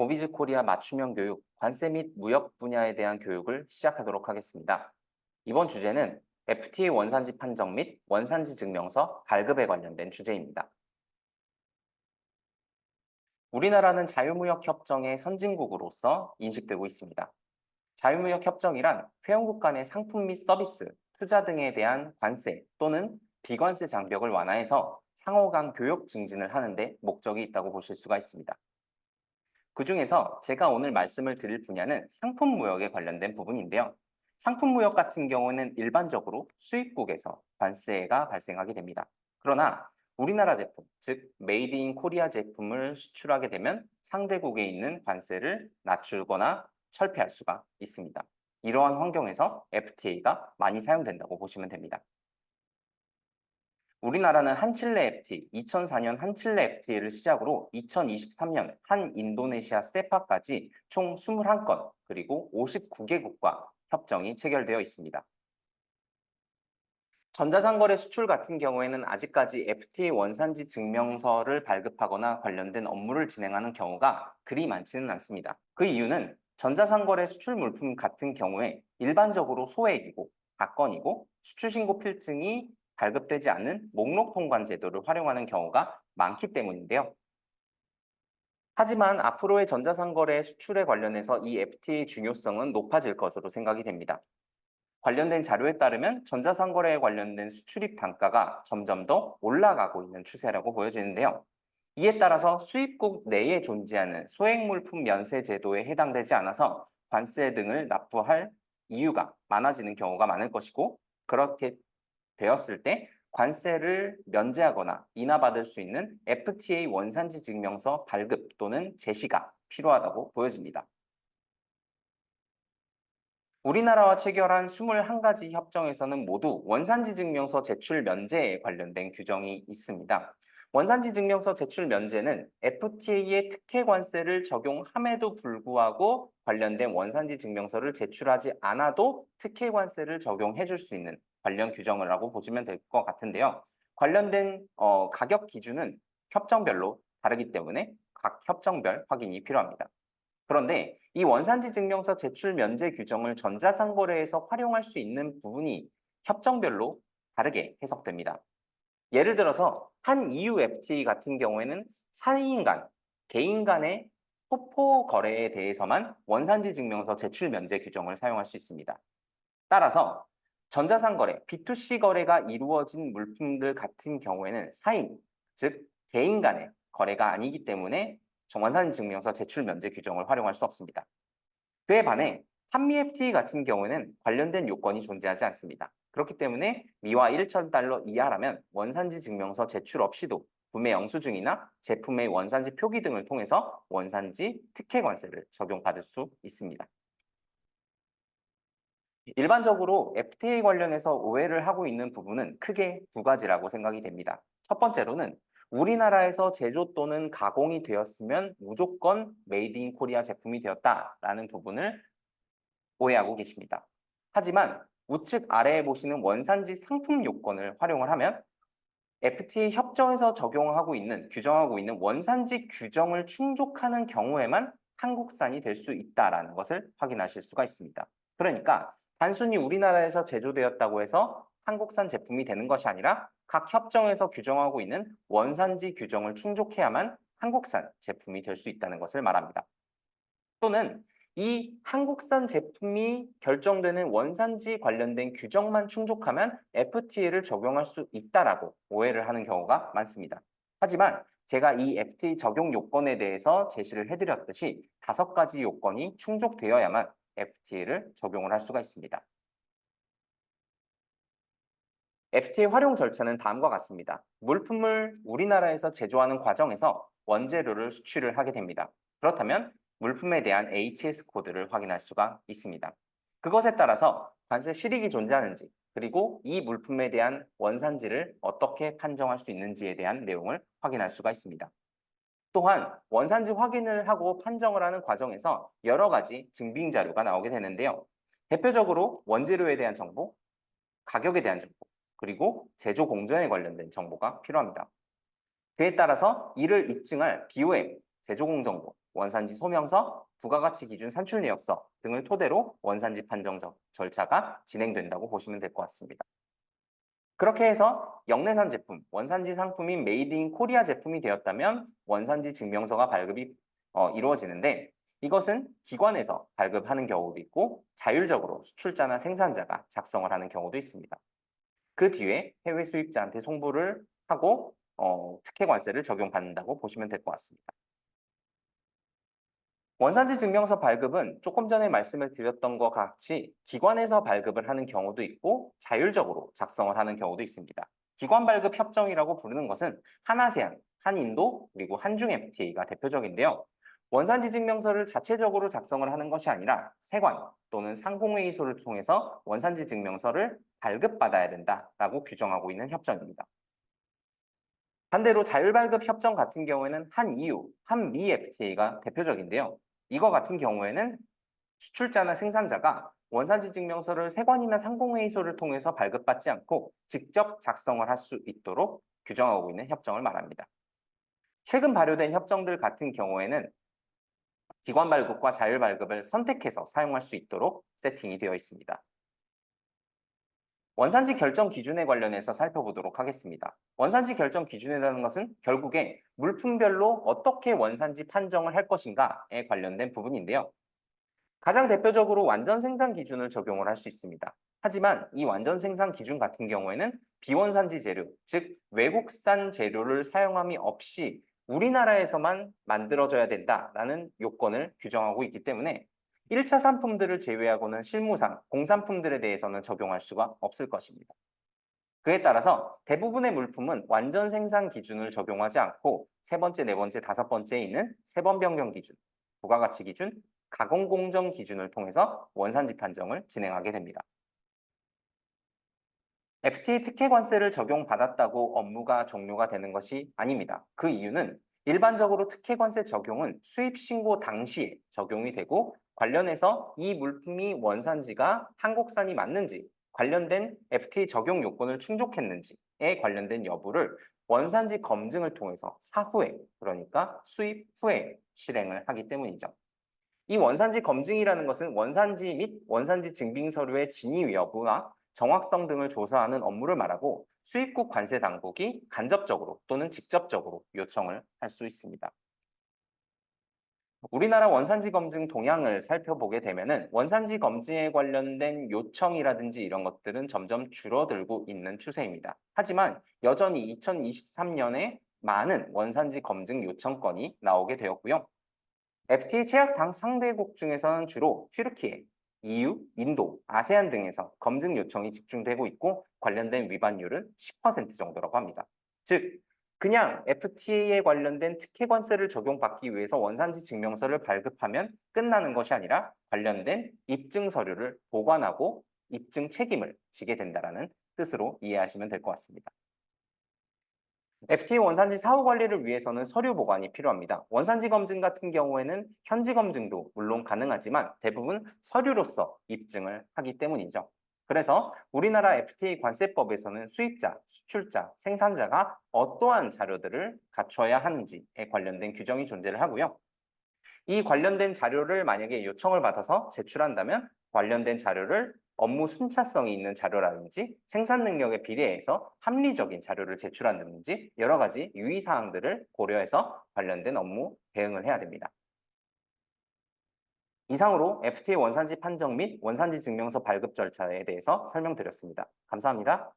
고비즈 코리아 맞춤형 교육, 관세 및 무역 분야에 대한 교육을 시작하도록 하겠습니다. 이번 주제는 FTA 원산지 판정 및 원산지 증명서 발급에 관련된 주제입니다. 우리나라는 자유무역 협정의 선진국으로서 인식되고 있습니다. 자유무역 협정이란 회원국 간의 상품 및 서비스, 투자 등에 대한 관세 또는 비관세 장벽을 완화해서 상호 간 교역 증진을 하는 데 목적이 있다고 보실 수가 있습니다. 그 중에서 제가 오늘 말씀을 드릴 분야는 상품 무역에 관련된 부분인데요. 상품 무역 같은 경우는 일반적으로 수입국에서 관세가 발생하게 됩니다. 그러나 우리나라 제품, 즉 메이드 인 코리아 제품을 수출하게 되면 상대국에 있는 관세를 낮추거나 철폐할 수가 있습니다. 이러한 환경에서 FTA가 많이 사용된다고 보시면 됩니다. 우리나라는 한칠레 FTA, 2004년 한칠레 FTA를 시작으로 2023년 한 인도네시아 세파까지 총 21건 그리고 59개국과 협정이 체결되어 있습니다. 전자상거래 수출 같은 경우에는 아직까지 FTA 원산지 증명서를 발급하거나 관련된 업무를 진행하는 경우가 그리 많지는 않습니다. 그 이유는 전자상거래 수출 물품 같은 경우에 일반적으로 소액이고 가건이고 수출신고 필증이 발급되지 않는 목록 통관 제도를 활용하는 경우가 많기 때문인데요. 하지만 앞으로의 전자상거래 수출에 관련해서 이 FTA의 중요성은 높아질 것으로 생각이 됩니다. 관련된 자료에 따르면 전자상거래에 관련된 수출입 단가가 점점 더 올라가고 있는 추세라고 보여지는데요. 이에 따라서 수입국 내에 존재하는 소액물품 면세 제도에 해당되지 않아서 관세 등을 납부할 이유가 많아지는 경우가 많을 것이고 그렇게 되었을 때 관세를 면제하거나 인하받을 수 있는 FTA 원산지 증명서 발급 또는 제시가 필요하다고 보여집니다. 우리나라와 체결한 21가지 협정에서는 모두 원산지 증명서 제출 면제에 관련된 규정이 있습니다. 원산지 증명서 제출 면제는 FTA의 특혜 관세를 적용함에도 불구하고 관련된 원산지 증명서를 제출하지 않아도 특혜 관세를 적용해 줄 수 있는 관련 규정이라고 보시면 될 것 같은데요. 관련된 어, 가격 기준은 협정별로 다르기 때문에 각 협정별 확인이 필요합니다. 그런데 이 원산지 증명서 제출 면제 규정을 전자상거래에서 활용할 수 있는 부분이 협정별로 다르게 해석됩니다. 예를 들어서 한 EU FTA 같은 경우에는 사인 간, 개인 간의 포포 거래에 대해서만 원산지 증명서 제출 면제 규정을 사용할 수 있습니다. 따라서 전자상거래, B2C 거래가 이루어진 물품들 같은 경우에는 사인, 즉 개인 간의 거래가 아니기 때문에 정원산 증명서 제출 면제 규정을 활용할 수 없습니다. 그에 반해 한미 FTA 같은 경우에는 관련된 요건이 존재하지 않습니다. 그렇기 때문에 미화 1,000달러 이하라면 원산지 증명서 제출 없이도 구매 영수증이나 제품의 원산지 표기 등을 통해서 원산지 특혜 관세를 적용받을 수 있습니다. 일반적으로 FTA 관련해서 오해를 하고 있는 부분은 크게 두 가지라고 생각이 됩니다. 첫 번째로는 우리나라에서 제조 또는 가공이 되었으면 무조건 메이드 인 코리아 제품이 되었다라는 부분을 오해하고 계십니다. 하지만 우측 아래에 보시는 원산지 상품 요건을 활용을 하면 FTA 협정에서 적용하고 있는 규정하고 있는 원산지 규정을 충족하는 경우에만 한국산이 될 수 있다라는 것을 확인하실 수가 있습니다. 그러니까 단순히 우리나라에서 제조되었다고 해서 한국산 제품이 되는 것이 아니라 각 협정에서 규정하고 있는 원산지 규정을 충족해야만 한국산 제품이 될 수 있다는 것을 말합니다. 또는 이 한국산 제품이 결정되는 원산지 관련된 규정만 충족하면 FTA를 적용할 수 있다라고 오해를 하는 경우가 많습니다. 하지만 제가 이 FTA 적용 요건에 대해서 제시를 해드렸듯이 다섯 가지 요건이 충족되어야만 FTA를 적용을 할 수가 있습니다. FTA 활용 절차는 다음과 같습니다. 물품을 우리나라에서 제조하는 과정에서 원재료를 수출을 하게 됩니다. 그렇다면 물품에 대한 HS 코드를 확인할 수가 있습니다. 그것에 따라서 관세 실익이 존재하는지 그리고 이 물품에 대한 원산지를 어떻게 판정할 수 있는지에 대한 내용을 확인할 수가 있습니다. 또한 원산지 확인을 하고 판정을 하는 과정에서 여러 가지 증빙 자료가 나오게 되는데요. 대표적으로 원재료에 대한 정보, 가격에 대한 정보, 그리고 제조 공정에 관련된 정보가 필요합니다. 그에 따라서 이를 입증할 BOM, 제조 공정보, 원산지 소명서, 부가가치 기준 산출 내역서 등을 토대로 원산지 판정 적- 절차가 진행된다고 보시면 될 것 같습니다. 그렇게 해서 영내산 제품, 원산지 상품인 메이드 인 코리아 제품이 되었다면 원산지 증명서가 발급이 어, 이루어지는데 이것은 기관에서 발급하는 경우도 있고 자율적으로 수출자나 생산자가 작성을 하는 경우도 있습니다. 그 뒤에 해외 수입자한테 송부를 하고 어, 특혜 관세를 적용받는다고 보시면 될 것 같습니다. 원산지 증명서 발급은 조금 전에 말씀을 드렸던 것 같이 기관에서 발급을 하는 경우도 있고 자율적으로 작성을 하는 경우도 있습니다. 기관 발급 협정이라고 부르는 것은 한아세안, 한인도, 그리고 한중 FTA가 대표적인데요. 원산지 증명서를 자체적으로 작성을 하는 것이 아니라 세관 또는 상공회의소를 통해서 원산지 증명서를 발급받아야 된다라고 규정하고 있는 협정입니다. 반대로 자율발급 협정 같은 경우에는 한EU, 한미 FTA가 대표적인데요. 이거 같은 경우에는 수출자나 생산자가 원산지 증명서를 세관이나 상공회의소를 통해서 발급받지 않고 직접 작성을 할 수 있도록 규정하고 있는 협정을 말합니다. 최근 발효된 협정들 같은 경우에는 기관 발급과 자율 발급을 선택해서 사용할 수 있도록 세팅이 되어 있습니다. 원산지 결정 기준에 관련해서 살펴보도록 하겠습니다. 원산지 결정 기준이라는 것은 결국에 물품별로 어떻게 원산지 판정을 할 것인가에 관련된 부분인데요. 가장 대표적으로 완전 생산 기준을 적용을 할 수 있습니다. 하지만 이 완전 생산 기준 같은 경우에는 비원산지 재료, 즉 외국산 재료를 사용함이 없이 우리나라에서만 만들어져야 된다라는 요건을 규정하고 있기 때문에 1차 상품들을 제외하고는 실무상 공산품들에 대해서는 적용할 수가 없을 것입니다. 그에 따라서 대부분의 물품은 완전 생산 기준을 적용하지 않고 세 번째, 네 번째, 다섯 번째에 있는 세번 변경 기준, 부가가치 기준, 가공 공정 기준을 통해서 원산지 판정을 진행하게 됩니다. FTA 특혜 관세를 적용받았다고 업무가 종료가 되는 것이 아닙니다. 그 이유는 일반적으로 특혜 관세 적용은 수입 신고 당시에 적용이 되고 관련해서 이 물품이 원산지가 한국산이 맞는지 관련된 FTA 적용 요건을 충족했는지에 관련된 여부를 원산지 검증을 통해서 사후에 그러니까 수입 후에 실행을 하기 때문이죠. 이 원산지 검증이라는 것은 원산지 및 원산지 증빙 서류의 진위 여부나 정확성 등을 조사하는 업무를 말하고 수입국 관세 당국이 간접적으로 또는 직접적으로 요청을 할 수 있습니다. 우리나라 원산지 검증 동향을 살펴보게 되면은 원산지 검증에 관련된 요청이라든지 이런 것들은 점점 줄어들고 있는 추세입니다. 하지만 여전히 2023년에 많은 원산지 검증 요청건이 나오게 되었고요. FTA 체약 당 상대국 중에서는 주로 튀르키예, EU, 인도, 아세안 등에서 검증 요청이 집중되고 있고 관련된 위반율은 10% 정도라고 합니다. 즉, 그냥 FTA에 관련된 특혜 관세를 적용받기 위해서 원산지 증명서를 발급하면 끝나는 것이 아니라 관련된 입증 서류를 보관하고 입증 책임을 지게 된다는 뜻으로 이해하시면 될 것 같습니다. FTA 원산지 사후 관리를 위해서는 서류 보관이 필요합니다. 원산지 검증 같은 경우에는 현지 검증도 물론 가능하지만 대부분 서류로서 입증을 하기 때문이죠. 그래서 우리나라 FTA 관세법에서는 수입자, 수출자, 생산자가 어떠한 자료들을 갖춰야 하는지에 관련된 규정이 존재를 하고요. 이 관련된 자료를 만약에 요청을 받아서 제출한다면 관련된 자료를 업무 순차성이 있는 자료라든지 생산 능력에 비례해서 합리적인 자료를 제출한다든지 여러 가지 유의사항들을 고려해서 관련된 업무 대응을 해야 됩니다. 이상으로 FTA 원산지 판정 및 원산지 증명서 발급 절차에 대해서 설명드렸습니다. 감사합니다.